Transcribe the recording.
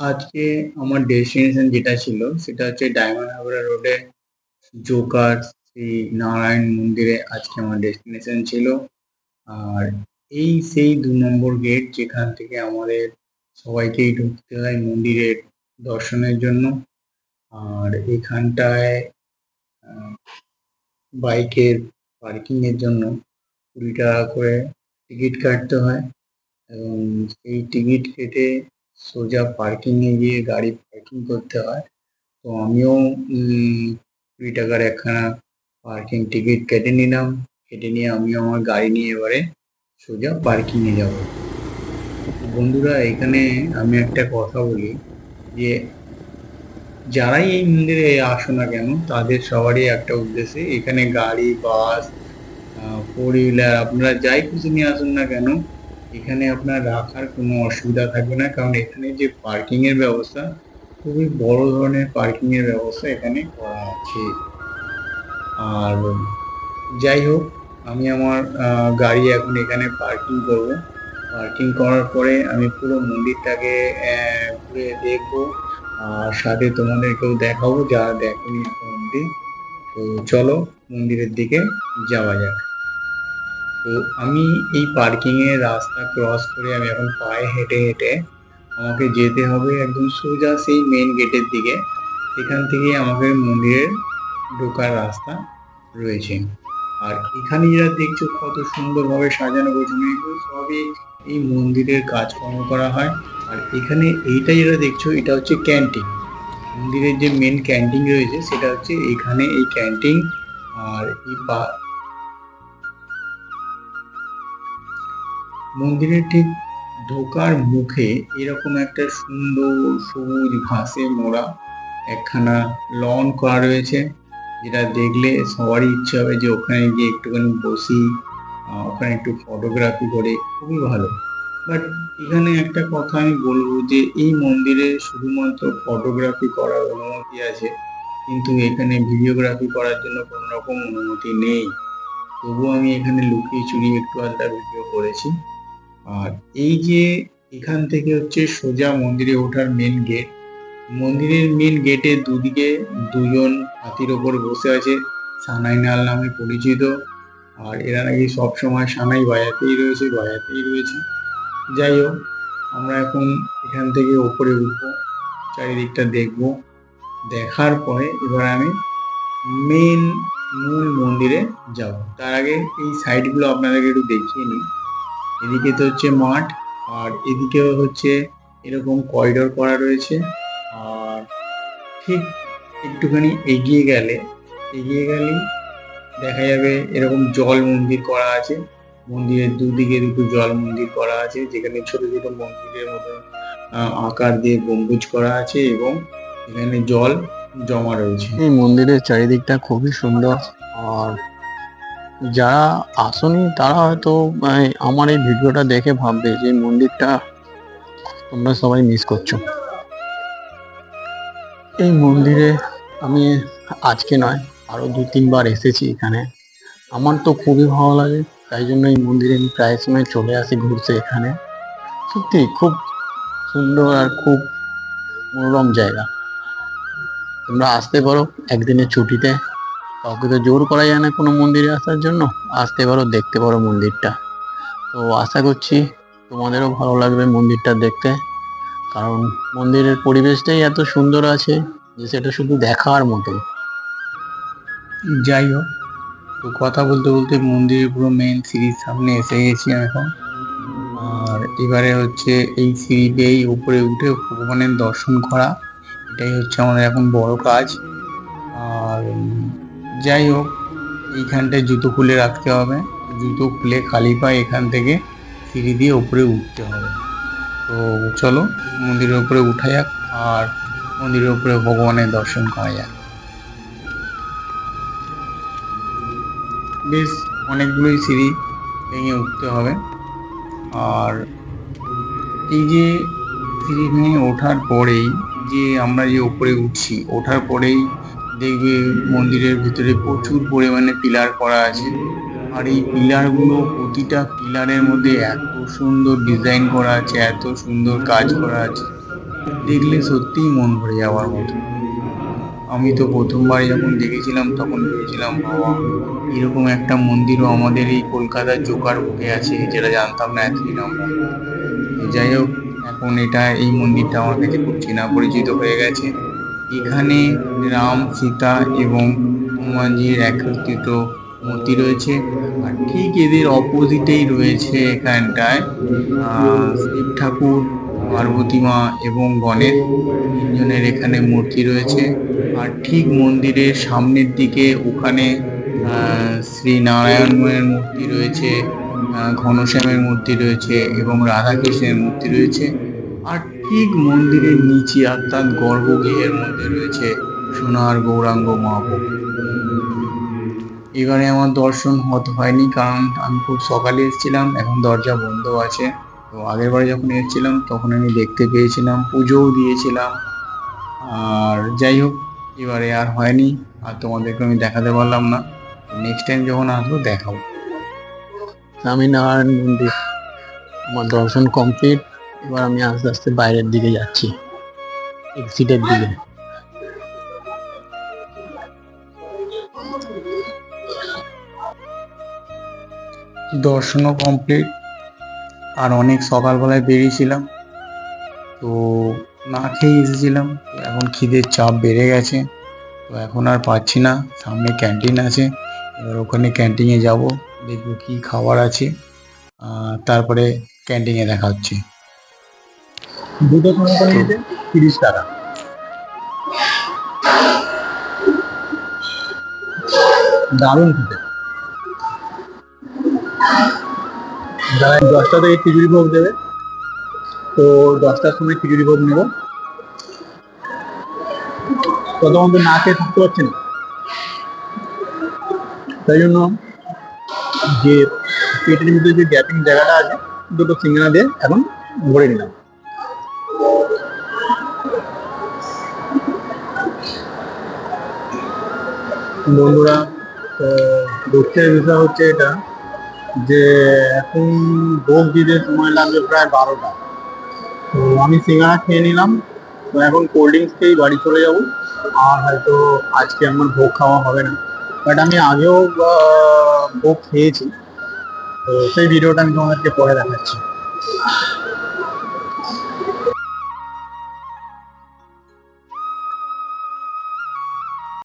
আজকে আমার ডেস্টিনেশন যেটা ছিল, সেটা হচ্ছে ডায়মন্ড হাবড়া রোডে জোকার শ্রী নারায়ণ মন্দিরে আজকে আমার ডেস্টিনেশন ছিল। আর এই সেই দু নম্বর গেট যেখান থেকে আমাদের সবাইকেই ঢুকতে হয় মন্দিরের দর্শনের জন্য। আর এখানটায় বাইকের পার্কিংয়ের জন্য কুড়ি টাকা করে টিকিট কাটতে হয়। এবং সেই টিকিট কেটে সোজা পার্কিং এ গিয়ে গাড়ি পার্কিং করতে হয়। তো আমিও কুড়ি টাকার একখানা পার্কিং টিকিট কেটে নিলাম। কেটে নিয়ে আমিও আমার গাড়ি নিয়ে এবারে সোজা পার্কিং এ যাব। বন্ধুরা, এখানে আমি একটা কথা বলি যে, যারাই এই মন্দিরে আসো না কেন, তাদের সবারই একটা উদ্দেশ্যে এখানে গাড়ি, বাস ফোর হুইলার আপনারা যাই খুশি নিয়ে আসুন না কেন এখানে আপনার রাখার কোনো অসুবিধা থাকবে না, কারণ এখানে যে পার্কিং এর ব্যবস্থা, খুবই বড় ধরনের পার্কিং এর ব্যবস্থা এখানে করা আছে। আর যাই হোক, আমি আমার গাড়ি এখন এখানে পার্কিং করব। পার্কিং করার পরে আমি পুরো মন্দিরটাকে ঘুরে দেখব। আর সাথে তোমাদেরকেও দেখাবো, যারা দেখোনি এখন তো চলো মন্দিরের দিকে যাওয়া যাক। তো আমি এই পার্কিং এর রাস্তা ক্রস করে আমি এখন পায়ে হেঁটে হেঁটে আমাকে যেতে হবে একদম সোজা সেই মেন গেটের দিকে। সেখান থেকে আমাকে মন্দিরের ঢোকার রাস্তা রয়েছে। আর এখানে যারা দেখছ কত সুন্দরভাবে সাজানো গোছানো, এগুলো সবই এই মন্দিরের কাজকর্ম করা হয়। আর এখানে এইটা যেটা দেখছ, এটা হচ্ছে ক্যান্টিন মন্দিরের যে মেন ক্যান্টিন রয়েছে, সেটা হচ্ছে এখানে এই ক্যান্টিন আর এই মন্দিরের ঠিক ঢোকার মুখে এরকম একটা সুন্দর সবুজ ঘাসে মোড়া, একখানা লন করা রয়েছে। যেটা দেখলে সবারই ইচ্ছে হবে যে ওখানে গিয়ে একটুখানি বসি ওখানে একটু ফটোগ্রাফি করে, খুবই ভালো। বাট এখানে একটা কথা আমি বলব যে এই মন্দিরে শুধুমাত্র ফটোগ্রাফি করার অনুমতি আছে, কিন্তু এখানে ভিডিওগ্রাফি করার জন্য কোনো রকম অনুমতি নেই। তবুও আমি এখানে লুকিয়ে চুরিয়ে একটু আধটা ভিডিও করেছি। আর এই যে এখান থেকে হচ্ছে সোজা মন্দিরে ওঠার মেন গেট মন্দিরের মেন গেটের দুদিকে দুজন হাতির ওপর বসে আছে, সানাই নাল নামে পরিচিত। আর এরা নাকি সবসময় সানাই বাজাতেই রয়েছে বাজাতেই রয়েছে। যাই হোক, আমরা এখন এখান থেকে ওপরে উঠবো, চারিদিকটা দেখব। দেখার পরে এবার আমি মেন মূল মন্দিরে যাব। তার আগে এই সাইডগুলো আপনাদেরকে একটু দেখিয়ে নিই। এদিকে তো হচ্ছে মাঠ, আর এদিকেও হচ্ছে এরকম করিডোর করা রয়েছে। আর ঠিক একটুখানি এগিয়ে গেলে, এগিয়ে গেলেই দেখা যাবে এরকম জল মন্দির করা আছে। মন্দিরের দুদিকে দুটো জল মন্দির করা আছে, যেখানে ছোট ছোট মন্দিরের মতো আকার দিয়ে গম্বুজ করা আছে এবং এখানে জল জমা রয়েছে। এই মন্দিরের চারিদিকটা খুবই সুন্দর, আর যারা আসনি তারা হয়তো আমার এই ভিডিওটা দেখে ভাববে যে মন্দিরটা তোমরা সবাই মিস করছ। এই মন্দিরে আমি আজকে নয়, আরও দু, তিনবার এসেছি এখানে। আমার তো খুবই ভালো লাগে, তাই জন্য এই মন্দিরে আমি প্রায় সময় চলে আসি ঘুরতে এখানে। সত্যি খুব সুন্দর আর খুব মনোরম জায়গা। তোমরা আসতে পারো একদিনের ছুটিতে। কাউকে তো জোর করা যায় না কোনো মন্দিরে আসার জন্য। আসতে পারো, দেখতে পারো মন্দিরটা। তো আশা করছি তোমাদেরও ভালো লাগবে মন্দিরটা দেখতে। কারণ মন্দিরের পরিবেশটাই এত সুন্দর আছে যে সেটা শুধু দেখার মতো। যাই হোক, তো কথা বলতে বলতে মন্দিরের পুরো মেন সিঁড়ির সামনে এসে গেছি এখন। আর এবারে হচ্ছে এই সিঁড়ি বেয়েই উপরে উঠে ভগবানের দর্শন করা। এটাই হচ্ছে আমাদের এখন বড় কাজ। যাই হোক, এইখানটায় জুতো খুলে রাখতে হবে। জুতো খুলে খালি পায়ে এখান থেকে সিঁড়ি দিয়ে উপরে উঠতে হবে। তো চলো, মন্দিরের উপরে উঠা যাক আর মন্দিরের উপরে ভগবানের দর্শন করা যাক। বেশ, অনেকগুলোই সিঁড়ি ভেঙে উঠতে হবে। আর এই যে সিঁড়ি ভেঙে ওঠার পরেই যে আমরা যে উপরে উঠছি, ওঠার পরেই দেখবে মন্দিরের ভিতরে প্রচুর পরিমাণে পিলার করা আছে। আর এই পিলারগুলো প্রতিটা পিলারের মধ্যে এত সুন্দর ডিজাইন করা আছে, এত সুন্দর কাজ করা আছে। দেখলে সত্যিই মন ভরে যাওয়ার মতো। আমি তো প্রথমবার যখন দেখেছিলাম, তখন ভেবেছিলাম, বাবা, এরকম একটা মন্দিরও আমাদের এই কলকাতার জোকার বুকে আছে, যেটা জানতাম না এতদিন আমরা। যাই হোক, এখন এটা, এই মন্দিরটা আমার কাছে খুব চেনা পরিচিত হয়ে গেছে। এখানে রাম, সীতা এবং হনুমানজির একত্রিত মূর্তি রয়েছে। আর ঠিক এদের অপোজিটেই রয়েছে এখানটায় শিব ঠাকুর, পার্বতী মা এবং গণেশ। তিনজনের এখানে মূর্তি রয়েছে। আর ঠিক মন্দিরের সামনের দিকে ওখানে শ্রী নারায়ণের মূর্তি রয়েছে ঘনশ্যামের মূর্তি রয়েছে এবং রাধাকৃষ্ণের মূর্তি রয়েছে। আর ঠিক মন্দিরের নিচে অর্থাৎ গর্ভগৃহের মধ্যে রয়েছে সোনার গৌরাঙ্গ মহাপ্রভু। এবারে আমার দর্শন হত হয়নি কারণ আমি খুব সকালে এসেছিলাম, এখন দরজা বন্ধ আছে। তো আগের বারে যখন এসেছিলাম, তখন আমি দেখতে পেয়েছিলাম, পুজোও দিয়েছিলাম। আর যাই হোক, এবারে আর হয়নি, আর তোমাদেরকে আমি দেখাতে পারলাম না। নেক্সট টাইম যখন আসব, দেখাবো। স্বামীনারায়ণ মন্দির। আমার দর্শন কমপ্লিট এবার আমি আস্তে আস্তে বাইরের দিকে যাচ্ছি। এক্সিটের দিকে। দর্শনও কমপ্লিট আর অনেক সকালবেলায় বেরিয়েছিলাম। তো না খেয়ে এসেছিলাম। এখন খিদের চাপ বেড়ে গেছে। তো এখন আর পাচ্ছি না। সামনে ক্যান্টিন আছে। এবার ওখানে ক্যান্টিনে যাব। দেখব কি খাবার আছে। তারপরে ক্যান্টিনে দেখা হচ্ছে দুটো সময় নিতে তিরিশ টাকা। দারুণ খেতে। দশটা থেকে খিচুড়ি ভোগ দেবে, তো দশটার সময় খিচুড়ি ভোগ নেব। ততক্ষণ তো না খেয়ে থাকতে পারছি না। তাই জন্য যে পেটের ভিতরে যে গ্যাপিং জায়গাটা আছে, দুটো সিঙ্গারা দিয়ে এখন ভরে নিলাম। বন্ধুরা, তো দুঃখের বিষয় হচ্ছে এটা যে এখন ভোগ দিতে সময় লাগবে প্রায় বারোটা। তো আমি সিঙ্গারা খেয়ে নিলাম, তো এখন কোল্ড ড্রিঙ্কস খেয়েই বাড়ি চলে যাব। আর হয়তো আজকে আমার ভোগ খাওয়া হবে না। বাট আমি আগেও ভোগ খেয়েছি। তো সেই ভিডিওটা আমি তোমাদেরকে পরে দেখাচ্ছি।